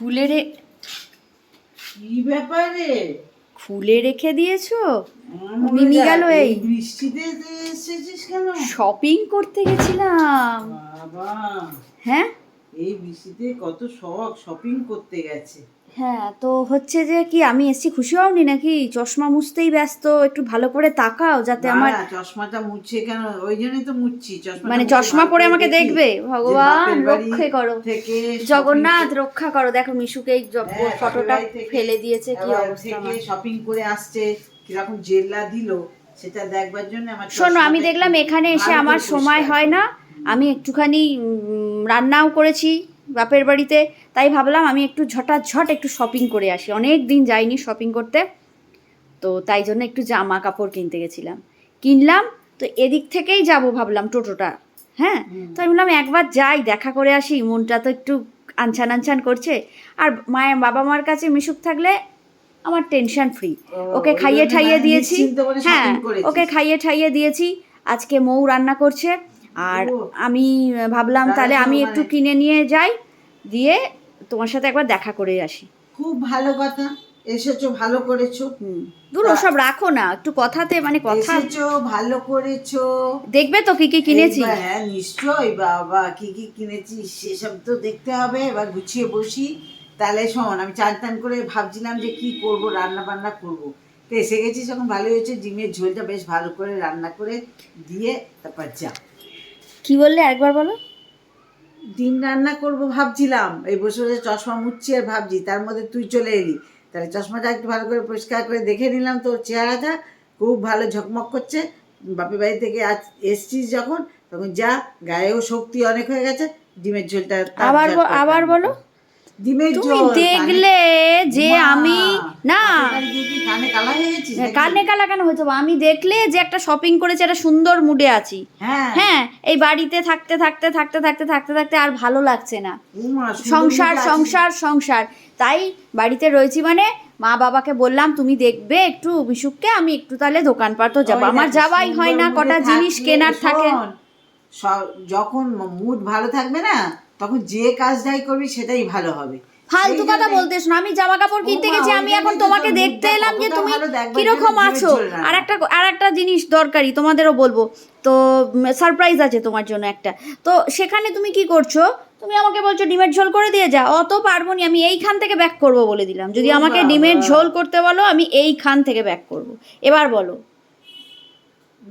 খুলে রে কি ব্যাপারে? খুলে রেখে দিয়েছ? মনে মিমি গেল এই। বৃষ্টিতে এসেছিস কেন? শপিং করতে গেছিলাম। বাবা। হ্যাঁ? এই বৃষ্টিতে কত শখ শপিং করতে গেছে। হ্যাঁ তো হচ্ছে যে কি আমি এসছি খুশি হওনি নাকি? চশমা মুছতেই ব্যস্ত একটু ভালো করে তাকাও যাতে আমার চশমাটা মুছছে কেন? ওই জন্যই তো মুছছি চশমা মানে চশমা পরে আমাকে দেখবে? ভগবান রক্ষে করো। জগন্নাথ রক্ষা করো। দেখো মিশুকে এই হ্যাঁ, ফটোটা থেকে- ফেলে দিয়েছে কি অবস্থা শপিং করে আসছে কীরকম জেল্লা দিল সেটা দেখবার জন্য আমার শোনো আমি দেখলাম এখানে এসে আমার সময় হয় না। আমি একটুখানি রান্নাও করেছি বাপের বাড়িতে তাই ভাবলাম আমি একটু ঝটাঝট একটু শপিং করে আসি। অনেক দিন যাইনি শপিং করতে তো তাই জন্য একটু জামা কাপড় কিনতে গেছিলাম। কিনলাম তো এদিক থেকেই যাব ভাবলাম টোটোটা হ্যাঁ? তো আমি বললাম একবার যাই দেখা করে আসি মনটা তো একটু আনছান আনছান করছে। আর মায়ের বাবা মার কাছে মিশুক থাকলে আমার টেনশন ফ্রি ওকে খাইয়ে ঠাইয়ে দিয়েছি হ্যাঁ ওকে খাইয়ে ঠাইয়ে দিয়েছি। আজকে মৌ রান্না করছে আর আমি ভাবলাম তাহলে আমি মানে- একটু কিনে নিয়ে যাই দিয়ে তোমার সাথে একবার দেখা করে আসি। খুব ভালো কথা এসেছ ভালো করেছ। দূর ওসব রাখো না একটু কথাতে মানে কথা এসেছ ভালো করেছ। দেখবে তো কি কি কিনেছি। হ্যাঁ নিশ্চয়ই বাবা কি কি কিনেছিস সেসব তো দেখতে হবে এবার গুছিয়ে বসি। তাহলে শোন আমি চান টান করে ভাবছিলাম যে কি করব রান্না বান্না করব। তো এসে গেছি যখন ভালো হয়েছে ডিমের ঝোলটা বেশ ভালো করে রান্না করে দিয়ে তারপর যা। কি বললে একবার বলো? ডিম রান্না করব ভাবছিলাম। এই বসে বসে চশমা মুচ্ছি আর ভাবছি তার মধ্যে তুই চলে এলি। তাহলে চশমাটা একটু ভালো করে পরিষ্কার করে দেখে নিলাম তোর চেহারাটা। খুব ভালো ঝকমক করছে। বাপের বাড়ি থেকে আজ এসছিস যখন তখন যা গায়েও শক্তি অনেক হয়ে গেছে ডিমের ঝোলটা আবার আবার বলো। তুমি দেখলে যে আমি না। কালা? কানে কালা কেন হয়েছে আমি দেখলে যে একটা শপিং করেছি একটা সুন্দর মুডে আছি। হ্যাঁ। হ্যাঁ এই বাড়িতে থাকতে থাকতে থাকতে থাকতে থাকতে থাকতে আর ভালো লাগছে না। সংসার সংসার সংসার। তাই বাড়িতে রয়েছি মানে মা বাবাকে বললাম তুমি দেখবে একটু বিশুককে আমি একটু তাহলে দোকানপাটও যাব। আমার যাওয়াই হয় না কটা জিনিস কেনার থাকে। যখন মুড ভালো থাকবে না তখন যে কাজটাই করবি সেটাই ভালো হবে। ফালতু কথা বলতে শোনো আমি জামা কাপড় কিনতে গেছি আমি এখন তোমাকে দেখতে এলাম যে তুমি কীরকম আছো। আর একটা আর একটা জিনিস দরকারি তোমাদেরও বলব। তো সারপ্রাইজ আছে তোমার জন্য একটা। তো সেখানে তুমি কি করছ? তুমি আমাকে বলছো ডিমের ঝোল করে দিয়ে যা। অত পারব নি আমি এইখান থেকে ব্যাক করব বলে দিলাম। যদি আমাকে ডিমের ঝোল করতে বলো আমি এইখান থেকে ব্যাক করব। এবার বলো।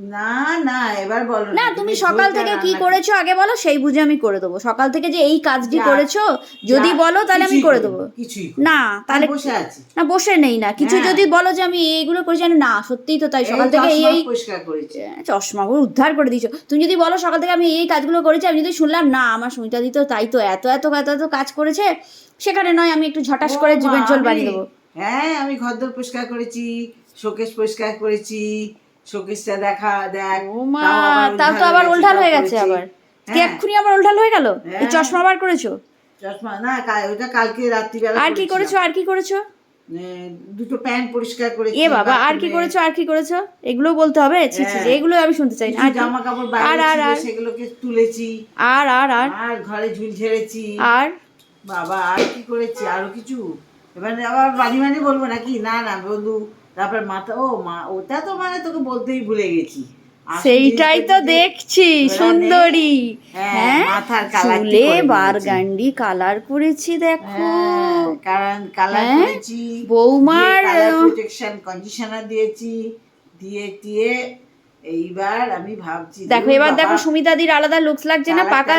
না না এবার বলো না তুমি সকাল থেকে কি করেছ আগে বলো সেই বুঝে আমি করে দেবো। সকাল থেকে যে এই কাজটি করেছ যদি বলো তাহলে আমি করে দেবো। না তাহলে বসে আছি। না বসে নেই না। কিছু হ্যাঁ। যদি বলো যে আমি এইগুলো করেছি না সত্যিই তো তাই সকাল থেকে এই এই করেছি। উদ্ধার করে দিয়েছ। তুমি যদি বলো সকাল থেকে আমি এই কাজগুলো করেছি আমি যদি শুনলাম না আমার সুমিতা দি তো তাই তো এত এত এত এত কাজ করেছে সেখানে নয় আমি একটু ঝটাস করে জীবের আমি- বানিয়ে দেবো। হ্যাঁ আমি ঘরদোর পরিষ্কার করেছি শোকেস পরিষ্কার করেছি শোকেসটা দেখা দেখ তাও তো আবার হয়ে উল্টাল হয়ে গেছে আবার। কি হ্যাঁ। এক্ষুনি আবার উল্টাল হয়ে গেল? এই হ্যাঁ। চশমা আবার করেছ? চশমা না ওটা কালকে রাত্রিবেলা আর কি করেছ আর কি করেছ? দুটো প্যান্ট পরিষ্কার করেছি এ বাবা আর কি করেছ আর কি করেছ? এগুলো বলতে হবে ছি ছি হ্যাঁ। এগুলো আমি শুনতে চাই না জামা কাপড় বাইরে আর আর? সেগুলোকে তুলেছি। আর আর আর? আর ঘরে ঝুল ঝেড়েছি। আর? বাবা আর কি করেছি? আরও কিছু? এবার আবার বাড়ি মানে বলব নাকি? না না বন্ধু। তারপর মাথা ও মা ওটা তো মানে তোকে বলতেই ভুলে গেছি। সেইটাই তো দেখছি সুন্দরী। হ্যাঁ, হ্যাঁ? মাথার কালার চুলে বারগান্ডি কালার করেছি দেখো। হ্যাঁ, কারণ কালার হ্যাঁ, করেছি বৌমার, প্রোটেকশন কন্ডিশনার দিয়েছি দিয়ে দিয়ে এইবার আমি ভাবছি দেখো এবার দেখো সুমিতাদির আলাদা লুকস লাগছে না পাকা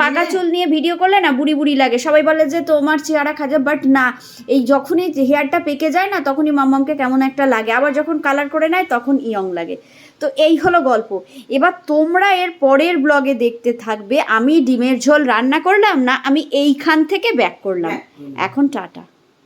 পাকা চুল নিয়ে ভিডিও করলে না বুড়ি বুড়ি লাগে। সবাই বলে যে তোমার চেহারা খাজা বাট না এই যখনই হেয়ারটা পেকে যায় না তখনই মাম্মামকে কেমন একটা লাগে। আবার যখন কালার করে নেয় তখন ইয়ং লাগে। তো এই হলো গল্প। এবার তোমরা এর পরের ব্লগে দেখতে থাকবে আমি ডিমের ঝোল রান্না করলাম না আমি এইখান থেকে ব্যাক করলাম। এখন টাটা।